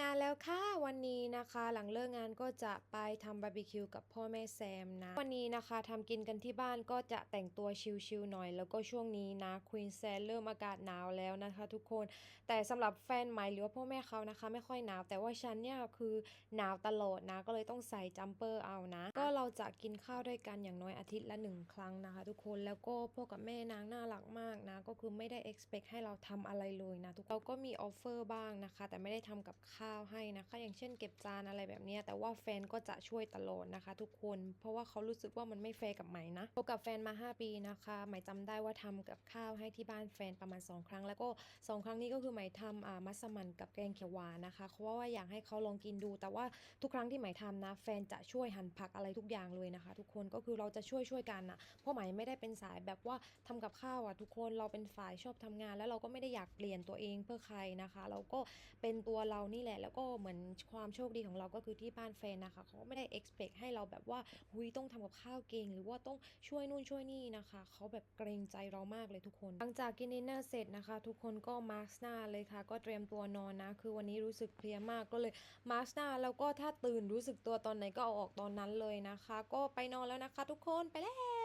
งานแล้วค่ะ วันนี้นะคะหลังเลิกงานก็จะไปทำบาร์บีคิวกับพ่อแม่แซมนะ วันนี้นะคะทำกินกันที่บ้านก็จะแต่งตัวชิลๆหน่อย แล้วก็ช่วงนี้นะควีนแซนเริ่มอากาศหนาวแล้วนะคะทุกคน แต่สำหรับแฟนใหม่หรือว่าพ่อแม่เขานะคะ ไม่ค่อยหนาว แต่ว่าฉันเนี่ยคือหนาวตลอดนะ ก็เลยต้องใส่จัมเปอร์เอานะ ก็เราจะกินข้าวด้วยกันอย่างน้อยอาทิตย์ละหนึ่งครั้งนะคะ ทุกคนแล้วก็พ่อกับแม่นางน่ารักมากนะ ก็คือไม่ได้ expect ให้เราทำอะไรเลยนะทุกเราก็มีออฟเฟอร์บ้างนะคะ แต่ไม่ได้ทำกับข้าวให้นะคะอย่างเช่นเก็บจานอะไรแบบนี้แต่ว่าแฟนก็จะช่วยตลอดนะคะ ทุกคนเพราะว่าเขารู้สึกว่ามันไม่แฟร์กับไหมนะคบกับแฟนมา 5 ปีนะคะไหมจำได้ว่าทำกับข้าวให้ที่บ้านแฟนประมาณ 2 ครั้ง แล้วก็ 2 ครั้งนี้ก็คือไหมทำอ่ามัสมั่นกับแกงเขียวหวานนะคะเพราะว่าอยากให้เขาลองกินดู แต่ว่าทุกครั้งที่ไหมทำนะ แฟนจะช่วยหั่นผักอะไรทุกอย่างเลยนะคะ ทุกคนก็คือเราจะช่วยช่วยกันนะเพราะไหมไม่ได้เป็นสายแบบว่าทำกับข้าวอะทุกคนเราเป็นฝ่ายชอบทำงาน แล้วเราก็ไม่ได้อยากเปลี่ยนตัวเองเพื่อใครนะคะ เราก็เป็นตัวเรานี่แหละแล้วก็เหมือนความโชคดีของเราก็คือที่บ้านแฟนนะคะเขาไม่ได้ expect ให้เราแบบว่าหุยต้องทำกับข้าวเก่ง หรือว่าต้องช่วยนู่นช่วยนี่นะคะเขาแบบเกรงใจเรามากเลยทุกคน หลังจากกินดินเนอร์เสร็จนะคะ ทุกคนก็มาร์คหน้าเลยค่ะ ก็เตรียมตัวนอนนะ คือวันนี้รู้สึกเพลียมากก็เลยมาร์คหน้าแล้วก็ถ้าตื่นรู้สึกตัวตอนไหนก็เอาออกตอนนั้นเลยนะคะ ก็ไปนอนแล้วนะคะ ทุกคนไปแล้ว